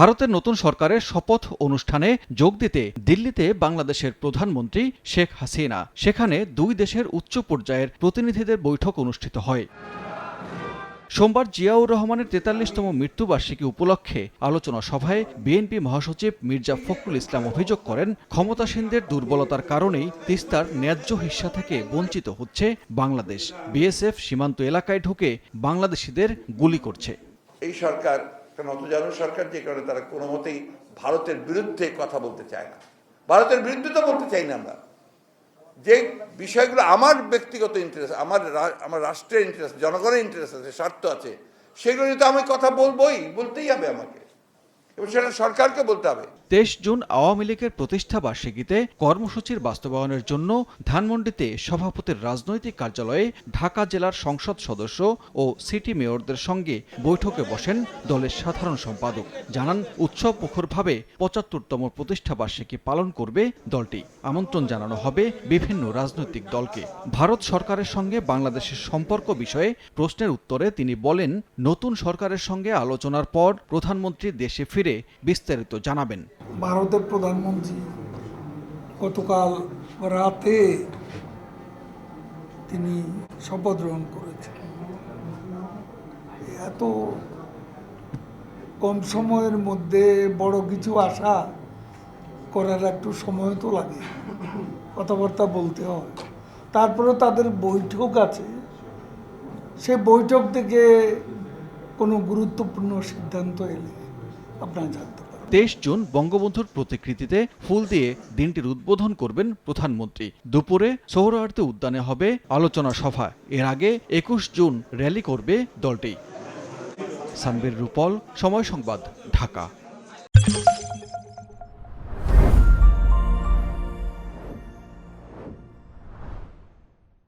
ভারতের নতুন সরকারের শপথ অনুষ্ঠানে যোগ দিতে দিল্লিতে বাংলাদেশের প্রধানমন্ত্রী শেখ হাসিনা। সেখানে দুই দেশের উচ্চ পর্যায়ের প্রতিনিধিদের বৈঠক অনুষ্ঠিত হয়। সোমবার জিয়াউর রহমানের তেতাল্লিশতম মৃত্যুবার্ষিকী উপলক্ষে আলোচনা সভায় বিএনপি মহাসচিব মির্জা ফখরুল ইসলাম অভিযোগ করেন, ক্ষমতাসীনদের দুর্বলতার কারণেই তিস্তার ন্যায্য হিস্সা থেকে বঞ্চিত হচ্ছে বাংলাদেশ। বিএসএফ সীমান্ত এলাকায় ঢুকে বাংলাদেশিদের গুলি করছে। এই সরকার কারণ অতজানু সরকার যে কারণে তারা কোনো মতেই ভারতের বিরুদ্ধে কথা বলতে চায় না। ভারতের বিরুদ্ধে তো বলতে চাই না আমরা। যে বিষয়গুলো আমার ব্যক্তিগত ইন্টারেস্ট আমার আমার রাষ্ট্রের ইন্টারেস্ট জনগণের ইন্টারেস্ট আছে, স্বার্থ আছে, সেগুলো নিয়ে তো আমি কথা বলবোই, বলতেই হবে আমাকে। এবং সেটা সরকারকে বলতে হবে। তেইশ জুন আওয়ামী লীগের প্রতিষ্ঠা বার্ষিকীতে কর্মসূচির বাস্তবায়নের জন্য ধানমন্ডিতে সভাপতির রাজনৈতিক কার্যালয়ে ঢাকা জেলার সংসদ সদস্য ও সিটি মেয়রদের সঙ্গে বৈঠকে বসেন দলের সাধারণ সম্পাদক। জানান, উৎসব মুখরভাবে পঁচাত্তরতম প্রতিষ্ঠা বার্ষিকী পালন করবে দলটি। আমন্ত্রণ জানানো হবে বিভিন্ন রাজনৈতিক দলকে। ভারত সরকারের সঙ্গে বাংলাদেশের সম্পর্ক বিষয়ে প্রশ্নের উত্তরে তিনি বলেন, নতুন সরকারের সঙ্গে আলোচনার পর প্রধানমন্ত্রী দেশে ফিরে বিস্তারিত জানাবেন। ভারতের প্রধানমন্ত্রী গতকাল রাতে তিনি শপথ গ্রহণ করেছেন। এত কম সময়ের মধ্যে বড় কিছু আশা করার একটু সময় তো লাগে, কথাবার্তা বলতে হয়। তারপরে তাদের বৈঠক আছে। সে বৈঠক থেকে কোনো গুরুত্বপূর্ণ সিদ্ধান্ত এলে আপনারা জানতে তেইশ জুন বঙ্গবন্ধুর প্রতিকৃতিতে ফুল দিয়ে দিনটির উদ্বোধন করবেন প্রধানমন্ত্রী। দুপুরে সোহরাওয়ার্দী উদ্যানে হবে আলোচনা সভা। এর আগে একুশ জুন র্যালি করবে দলটি। সানবীর রূপল, সময় সংবাদ, ঢাকা।